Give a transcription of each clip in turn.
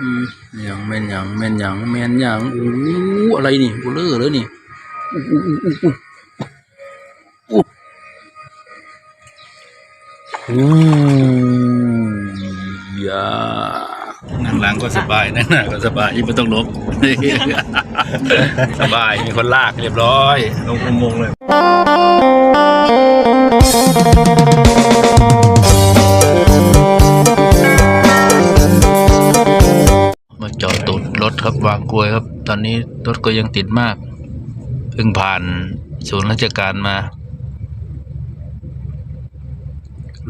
อืมหยังแม่นยังแม่นยังแม่นยังโอ้อะไรนี่กูเลือเลยนี่อู้อู้อู้อู้อู้อู้ยานั่งหลังก็สบายนั่งหน้าก็สบายยิ่งไม่ต้องลบสบายมีคนลากเรียบร้อยลงอุโมงค์เลย ครับวางกลวยครับ ตอนนี้รถก็ยังติดมากเพิ่งผ่านศูนย์ราชการมา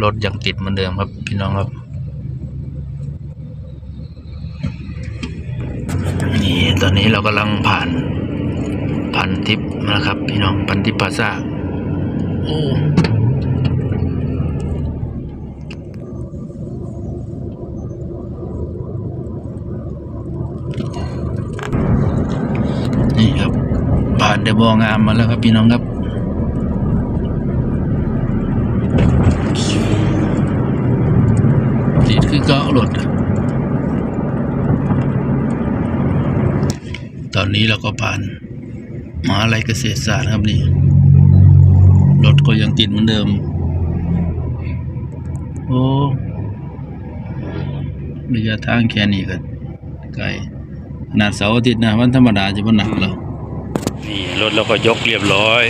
รถยังติดเหมือนเดิมครับ พี่น้องครับนี่ตอนนี้เรากำลังผ่านพันทิปนะครับ พี่น้องพันทิปพาซาโอ้นี่ครับ ผ่าน เดบองามมาแล้วครับพี่น้องครับติดคือเก็รถตอนนี้เราก็ผ่านมหาลัยเกษตรศาสตร์ครับนี่รถก็ยังติดเหมือนเดิม โอ้ระยะทางแค่นี้ก็ไกลขนาดเสาร์อาทิตย์นะวันธรรมดาจะว่าหนักแล้ว นี่รถเราก็ยกเรียบร้อย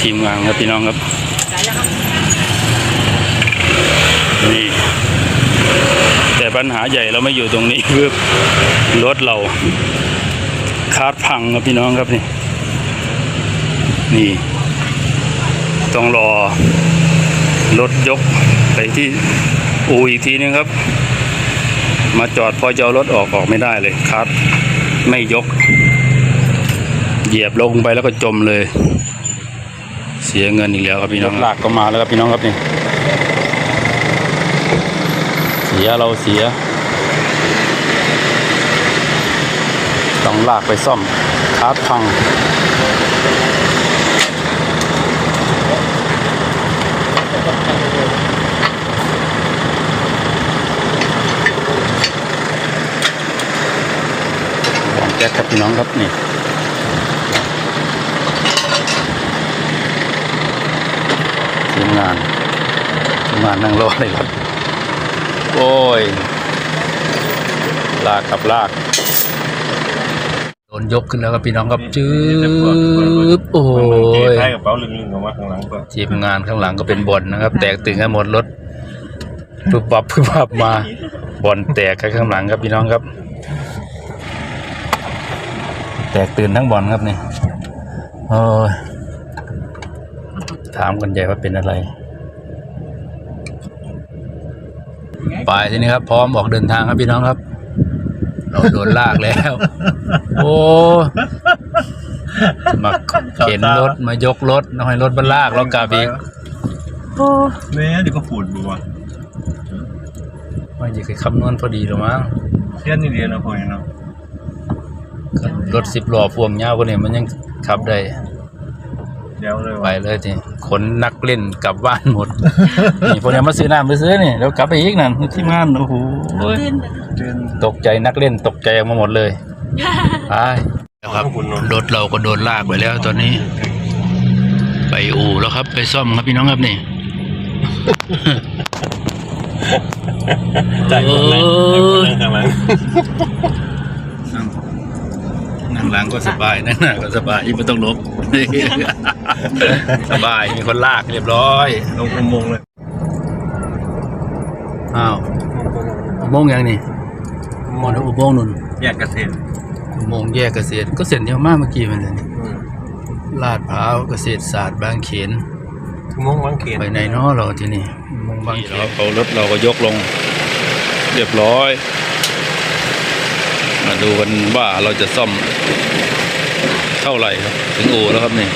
ทีมงานครับพี่น้องครับ นี่ แต่ปัญหาใหญ่เราไม่อยู่ตรงนี้คือรถเราคาดพังครับพี่น้องครับนี่ นี่ ต้องรอรถยกไปที่อู่อีกทีนึงครับ มาจอดพอจะเอารถออกออกไม่ได้เลยคาด ไม่ยก เหยียบลงไปแล้วก็จมเลย เสียเงินอีกแล้วครับพี่น้องลากก็มาแล้วครับพี่น้องครับนี่เสียเราเสีย ต้องลากไปซ่อมคาร์ดพัง วางแจ็คครับพี่น้องครับนี่ทีมงานทีมงานนั่งรอเลยครับ โอ้ย ลากกับลากโดนยกขึ้นแล้วครับพี่น้องครับจืบโอ้ยใช้กระเป๋าลึงๆออกมาข้างหลังก็ทีมงานข้างหลังก็เป็นบอลนะครับ แตกตึงกันหมดรถปึ๊บปับปึ๊บปับมาบอลแตกกันข้างหลังครับพี่น้องครับ แตกตื่นทั้งบอลครับนี่โอ้ยถามกันใหญ่ว่าเป็นอะไร ไปทีนี้ครับ พร้อมออกเดินทางครับพี่น้องครับ เราโดนลากแล้ว โอ้มาเข็นรถมายกรถน้อยรถมันลากแล้วกลับอีกแม่เดี๋ยวก็ปูดบัวว่าจะเคยคำนวณพอดีหรือมั้งเสี้ยนนี่เดียวนะพ่อเนาะ รถสิบล้อพ่วงยาวกว่านี้มันยังขับได้เดี๋ยวเลยไปว่ะเลยทีขนนักเล่นกลับบ้านหมด นี่พวกนี้มาซื้อน้ำไปซื้อนี่แล้วกลับไปอีกนั่นที่งานโอ้โหเดินตกใจนักเล่นตกใจออกมาหมดเลยไปแล้วครับรถเราก็โดนลากไปแล้วตอนนี้ ไปอู่แล้วครับ ไปซ่อมครับพี่น้องครับนี่ใจคนนั่งข้างหลัง นั่งหลังก็สบายนั่งหน้าก็สบายยิ่งไม่ต้องลบ สบายมีคนลากเรียบร้อย ลงอุโมงค์เลยอ้าวอุโมงค์ยังนี่มองอุโมงค์นุ่นแยกเกษตรอุโมงค์แยกเกษตรก็เสร็จเยอะมากเมื่อกี้มันเลยนี่ลาดพร้าวเกษตรศาสตร์บางเขนอุโมงค์บางเขนไปไหนเนาะเราที่นี่อุโมงค์บางเขนเอารถเราก็ยกลง เรียบร้อย มาดูกันว่าเราจะซ่อมเท่าไหร่ครับ ถึงอู่แล้วครับนี่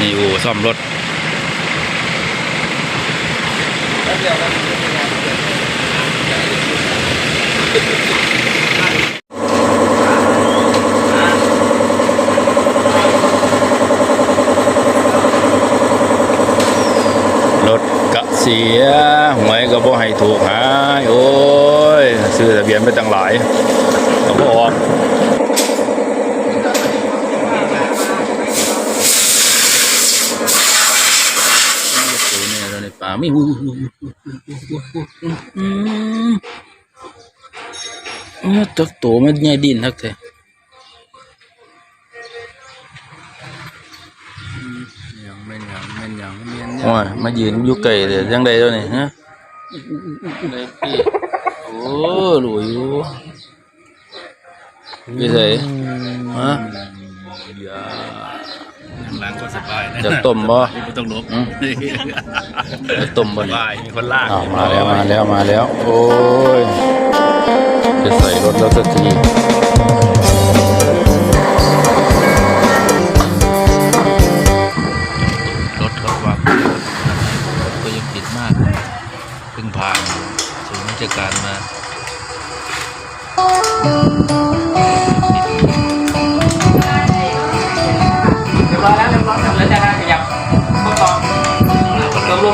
นี่อู่ซ่อมรถรถกษเสียหวยก็บ่ให้ถูกหายโอ้ย ซื้อทะเบียนไปตั้งหลายก็บ่ออกตัวนี้แล้วในป่าไม่หูอืมเออตักตัวมันใหญ่ดินทักแท้ยังไม่ยังไม่ยังเมียนโอ้ยมายืนอยู่ไกลเลยยังไดตัวนี้ฮะเลยพี่ โอ้หลุยอยู่พี่ใส่ฮะอย่าหลังก็สบายนะจะต้มบ่ไม่ต้องลบอืมจะต้มบ่สนี่บายมีคนลากอ้าวมาแล้วมาแล้วมาแล้ว โอ้ย จะใส่รถแล้วสักที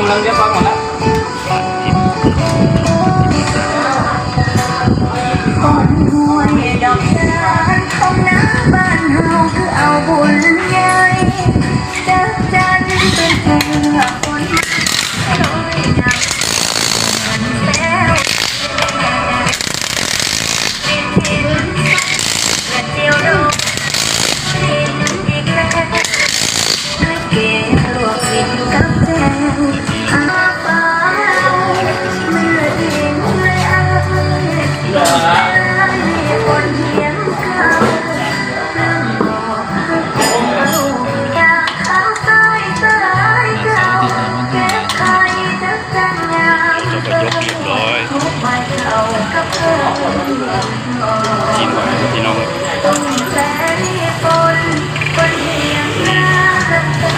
ตกลงแกินก่อนนะครับพี่น้องครับต้องแสนคนคนเทียงหน้ากันเธอ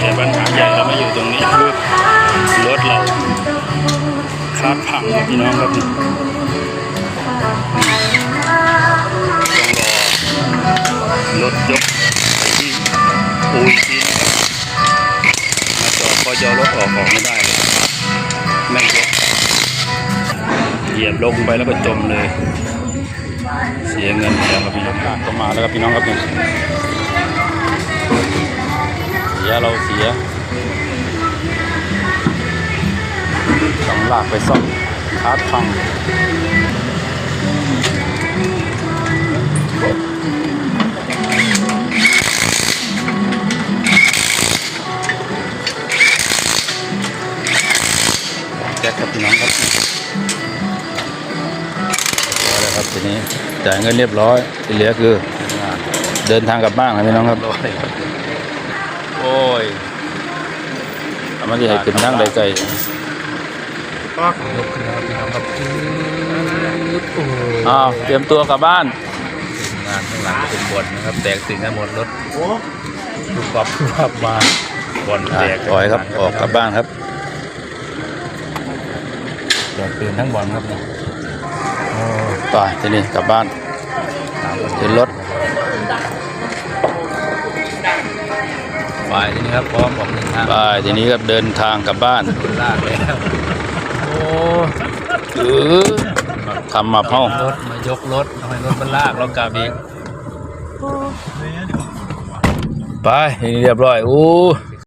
แต่ปัญหาใหญ่เราไม่อยู่ตรงนี้คือรถเราคาดพังพี่น้องครับต้องรอรถยกไปที่อูอีกทีนมาจอดพอจะเอรถออกออกไม่ได้เลยไม่ยก เหยียบลงไปแล้วก็จมเลย เสียเงินเสียครับพี่น้องก็มาแล้วครับพี่น้องครับเนี่ยเสียเราเสียต้องลากไปซ่อมคาดพัง จ่ายเงินเรียบร้อยที่เหลือคือ เดินทางกลับบ้านครับพี่น้องครับโอ้ยทำไมให้ขึ้นทางใดไกลก็ยกขึ้นแล้วพี่น้องครับปึ๊บโอ้โหอ้าวเตรียมตัวกลับบ้านงานข้างหลังก็เป็นบอลนะครับ แตกสิ่งทั้งหมดรถทุกปรับทุกปรับมาบอลอะแตกปล่อยครับออกกลับบ้านครับแตกตื่นทั้งบอลครับ เนี่ยโอ้ไปทีนี้กลับบ้านขึ้นรถไปทีนี้ครับพร้อมออกเดินทางไปทีนี้ครับเดินทางกลับบ้านคนลากแล้วโอ้เออทำมาเพ้ารถมายกรถทำไมรถมันลากเรากลับอีกไปทีนี้เรียบร้อยอู้